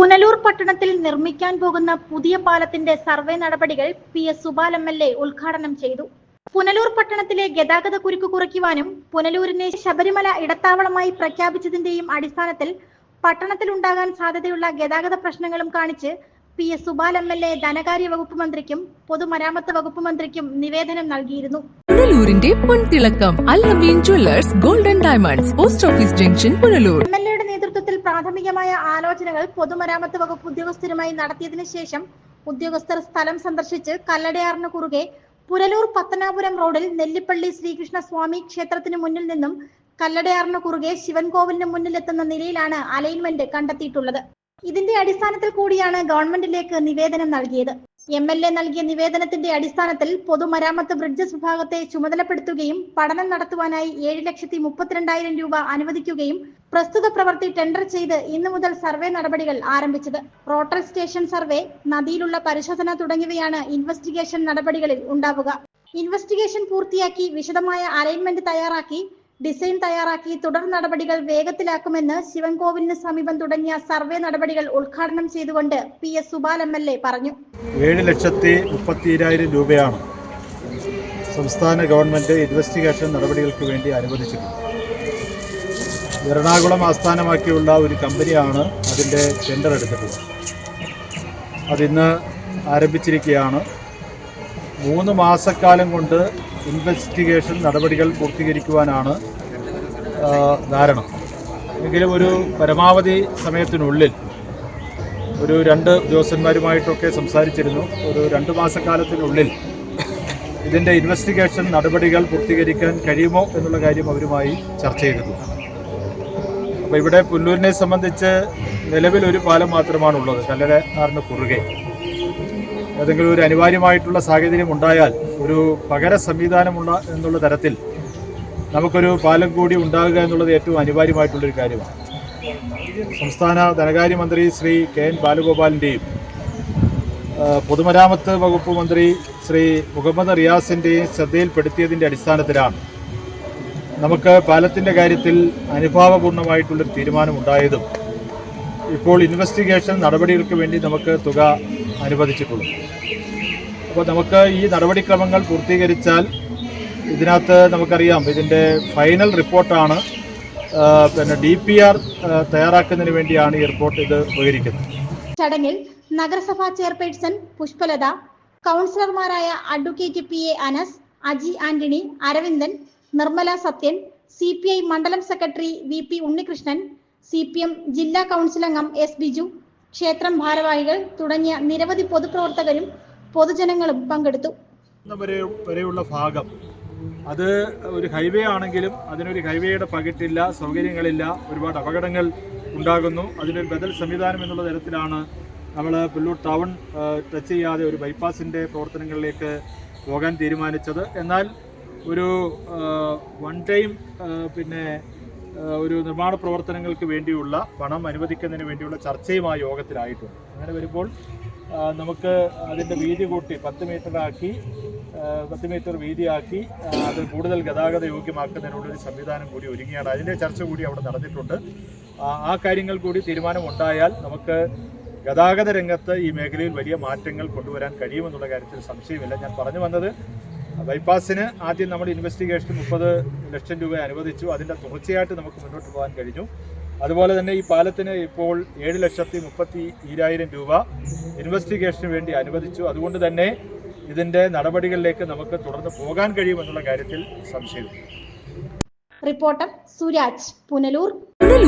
പുനലൂർ പട്ടണത്തിൽ നിർമ്മിക്കാൻ പോകുന്ന പുതിയ പാലത്തിന്റെ സർവേ നടപടികൾ P S Supal M L A ഉദ്ഘാടനം ചെയ്തു. പുനലൂർ പട്ടണത്തിലെ ഗതാഗത കുരുക്ക് കുറയ്ക്കുവാനും പുനലൂരിനെ ശബരിമല ഇടത്താവളമായി പ്രഖ്യാപിച്ചതിന്റെയും അടിസ്ഥാനത്തിൽ പട്ടണത്തിൽ ഉണ്ടാകാൻ സാധ്യതയുള്ള ഗതാഗത പ്രശ്നങ്ങളും കാണിച്ച് P S Supal M L A ധനകാര്യ വകുപ്പ് മന്ത്രിക്കും പൊതുമരാമത്ത് വകുപ്പ് മന്ത്രിക്കും നിവേദനം നൽകിയിരുന്നു. പുനലൂരിന്റെ പൊൻതിളക്കം Alameen jewellers golden diamonds post office junction Punalur. പ്രാഥമികമായ ആലോചനകൾ പൊതുമരാമത്ത് വകുപ്പ് ഉദ്യോഗസ്ഥരുമായി നടത്തിയതിനു ശേഷം ഉദ്യോഗസ്ഥർ സ്ഥലം സന്ദർശിച്ച് കല്ലടയാറിന് കുറുകെ പുരലൂർ പത്തനാപുരം റോഡിൽ നെല്ലിപ്പള്ളി ശ്രീകൃഷ്ണ സ്വാമി ക്ഷേത്രത്തിന് മുന്നിൽ നിന്നും കല്ലടയാറിന് കുറുകെ ശിവൻകോവിലിന് മുന്നിലെത്തുന്ന നിലയിലാണ് അലൈൻമെന്റ് കണ്ടെത്തിയിട്ടുള്ളത്. ഇതിന്റെ അടിസ്ഥാനത്തിൽ കൂടിയാണ് ഗവൺമെന്റിലേക്ക് നിവേദനം നൽകിയത്. എം എൽ എ നൽകിയ നിവേദനത്തിന്റെ അടിസ്ഥാനത്തിൽ പൊതുമരാമത്ത് ബ്രിഡ്ജസ് വിഭാഗത്തെ ചുമതലപ്പെടുത്തുകയും പഠനം നടത്തുവാനായി ഏഴ് ലക്ഷത്തി മുപ്പത്തിരണ്ടായിരം രൂപ അനുവദിക്കുകയും പ്രസ്തുത പ്രവൃത്തി ടെൻഡർ ചെയ്ത് ഇന്നു മുതൽ സർവേ നടപടികൾ ആരംഭിച്ചത്. റോട്ടൽ സ്റ്റേഷൻ സർവേ നദിയിലുള്ള പരിശോധന തുടങ്ങിയവയാണ് ഇൻവെസ്റ്റിഗേഷൻ നടപടികളിൽ ഉണ്ടാവുക. ഇൻവെസ്റ്റിഗേഷൻ പൂർത്തിയാക്കി വിശദമായ അലൈൻമെന്റ് തയ്യാറാക്കി ഡിസൈൻ തയ്യാറാക്കി തുടർ നടപടികൾ വേഗത്തിലാക്കുമെന്ന് ശിവൻകോവിലിന് സമീപം തുടങ്ങിയ സർവേ നടപടികൾ ഉദ്ഘാടനം ചെയ്തുകൊണ്ട് P S Supal M L A പറഞ്ഞു. ഏഴ് ലക്ഷത്തി മുപ്പത്തിരായിരം രൂപയാണ് സംസ്ഥാന ഗവൺമെന്റ് ഇൻവെസ്റ്റിഗേഷൻ നടപടികൾക്ക് വേണ്ടി അനുവദിച്ചിട്ടുള്ളത്. എറണാകുളം ആസ്ഥാനമാക്കിയുള്ള ഒരു കമ്പനിയാണ് അതിന്റെ ടെൻഡർ എടുത്തിട്ടുള്ളത്. അതിന്ന് ആരംഭിച്ചിരിക്കുകയാണ്. മൂന്ന് മാസക്കാലം കൊണ്ട് ഇൻവെസ്റ്റിഗേഷൻ നടപടികൾ പൂർത്തീകരിക്കുവാനാണ് ധാരണ. എങ്കിലും ഒരു പരമാവധി സമയത്തിനുള്ളിൽ ഒരു രണ്ട് ഉദ്യോഗസ്ഥന്മാരുമായിട്ടൊക്കെ സംസാരിച്ചിരുന്നു. ഒരു രണ്ട് മാസക്കാലത്തിനുള്ളിൽ ഇതിന്റെ ഇൻവെസ്റ്റിഗേഷൻ നടപടികൾ പൂർത്തീകരിക്കാൻ കഴിയുമോ എന്നുള്ള കാര്യം അവരുമായി ചർച്ച ചെയ്തിരുന്നു. അപ്പോൾ ഇവിടെ പുല്ലൂരിനെ സംബന്ധിച്ച് നിലവിൽ ഒരു പാലം മാത്രമാണുള്ളത്. കല്ലടയാറിന് കുറുകെ. ഏതെങ്കിലും ഒരു അനിവാര്യമായിട്ടുള്ള സാഹചര്യം ഉണ്ടായാൽ ഒരു പകര സംവിധാനമുള്ള എന്നുള്ള തരത്തിൽ നമുക്കൊരു പാലം കൂടി ഉണ്ടാകുക എന്നുള്ളത് ഏറ്റവും അനിവാര്യമായിട്ടുള്ളൊരു കാര്യമാണ്. സംസ്ഥാന ധനകാര്യമന്ത്രി ശ്രീ കെ എൻ ബാലഗോപാലിന്റെയും പൊതുമരാമത്ത് വകുപ്പ് മന്ത്രി ശ്രീ മുഹമ്മദ് റിയാസിന്റെയും ശ്രദ്ധയിൽപ്പെടുത്തിയതിന്റെ അടിസ്ഥാനത്തിലാണ് നമുക്ക് പാലത്തിന്റെ കാര്യത്തിൽ അനുഭാവപൂർണമായിട്ടുള്ളൊരു തീരുമാനമുണ്ടായതും. ഇപ്പോൾ ഇൻവെസ്റ്റിഗേഷൻ നടപടികൾക്ക് വേണ്ടി നമുക്ക് തുക അനുവദിച്ചിട്ടുള്ളത് അപ്പോൾ നമുക്ക് ഈ നടപടിക്രമങ്ങൾ പൂർത്തീകരിച്ചാൽ ഇതിനകത്ത് നമുക്കറിയാം ഇതിന്റെ ഫൈനൽ റിപ്പോർട്ടാണ് പിന്നെ ഡി പി ആർ തയ്യാറാക്കുന്നതിന് വേണ്ടിയാണ് ഈ റിപ്പോർട്ട് ഇത് ഉപകരിക്കുന്നത് ചടങ്ങിൽ നഗരസഭാ ചെയർപേഴ്സൺ പുഷ്പലത കൗൺസിലർമാരായ advocate P A Anas Aji Antony Aravindan Nirmala Sathyan C P I മണ്ഡലം secretary V P Unnikrishnan C P M ജില്ലാ കൗൺസിൽ എസ് ബിജു ക്ഷേത്രം ഭാരവാഹികൾ തുടങ്ങിയ നിരവധി പൊതുപ്രവർത്തകരും പൊതുജനങ്ങളും പങ്കെടുത്തു. വരെ വരെയുള്ള ഭാഗം അത് ഒരു ഹൈവേ ആണെങ്കിലും അതിനൊരു ഹൈവേയുടെ പകിട്ടില്ല സൗകര്യങ്ങളില്ല ഒരുപാട് അപകടങ്ങൾ ഉണ്ടാകുന്നു. അതിനൊരു ബദൽ സംവിധാനം എന്നുള്ള തരത്തിലാണ് നമ്മൾ പുല്ലൂർ ടൗൺ ടച്ച് ചെയ്യാതെ ഒരു ബൈപ്പാസിന്റെ പ്രവർത്തനങ്ങളിലേക്ക് പോകാൻ തീരുമാനിച്ചത്. എന്നാൽ ഒരു വൺ ടൈം പിന്നെ ഒരു നിർമ്മാണ പ്രവർത്തനങ്ങൾക്ക് വേണ്ടിയുള്ള പണം അനുവദിക്കുന്നതിന് വേണ്ടിയുള്ള ചർച്ചയും ആ യോഗത്തിലായിട്ടുണ്ട്. അങ്ങനെ വരുമ്പോൾ നമുക്ക് അതിന്റെ വീതി കൂട്ടി പത്ത് മീറ്ററാക്കി പത്ത് മീറ്റർ വീതിയാക്കി അത് കൂടുതൽ ഗതാഗത യോഗ്യമാക്കുന്നതിനുള്ളൊരു സംവിധാനം കൂടി ഒരുങ്ങിയാണ്. അതിന്റെ ചർച്ച കൂടി അവിടെ നടന്നിട്ടുണ്ട്. ആ കാര്യങ്ങൾ കൂടി തീരുമാനമുണ്ടായാൽ നമുക്ക് ഗതാഗത രംഗത്ത് ഈ മേഖലയിൽ വലിയ മാറ്റങ്ങൾ കൊണ്ടുവരാൻ കഴിയുമെന്നുള്ള കാര്യത്തിൽ സംശയമില്ല. ഞാൻ പറഞ്ഞു വന്നത് ബൈപ്പാസിന് ആദ്യം നമ്മൾ ഇൻവെസ്റ്റിഗേഷൻ മുപ്പത് ലക്ഷം രൂപ അനുവദിച്ചു. അതിന്റെ തുടർച്ചയായിട്ട് നമുക്ക് മുന്നോട്ട് പോകാൻ കഴിഞ്ഞു. അതുപോലെ തന്നെ ഈ പാലത്തിന് ഇപ്പോൾ ഏഴ് ലക്ഷത്തി മുപ്പത്തി ഈരായിരം രൂപ ഇൻവെസ്റ്റിഗേഷന് വേണ്ടി അനുവദിച്ചു. അതുകൊണ്ട് തന്നെ ഇതിന്റെ നടപടികളിലേക്ക് നമുക്ക് തുടർന്ന് പോകാൻ കഴിയുമെന്നുള്ള കാര്യത്തിൽ സംശയമില്ല. റിപ്പോർട്ടർ സുരാജ് പുനലൂർ.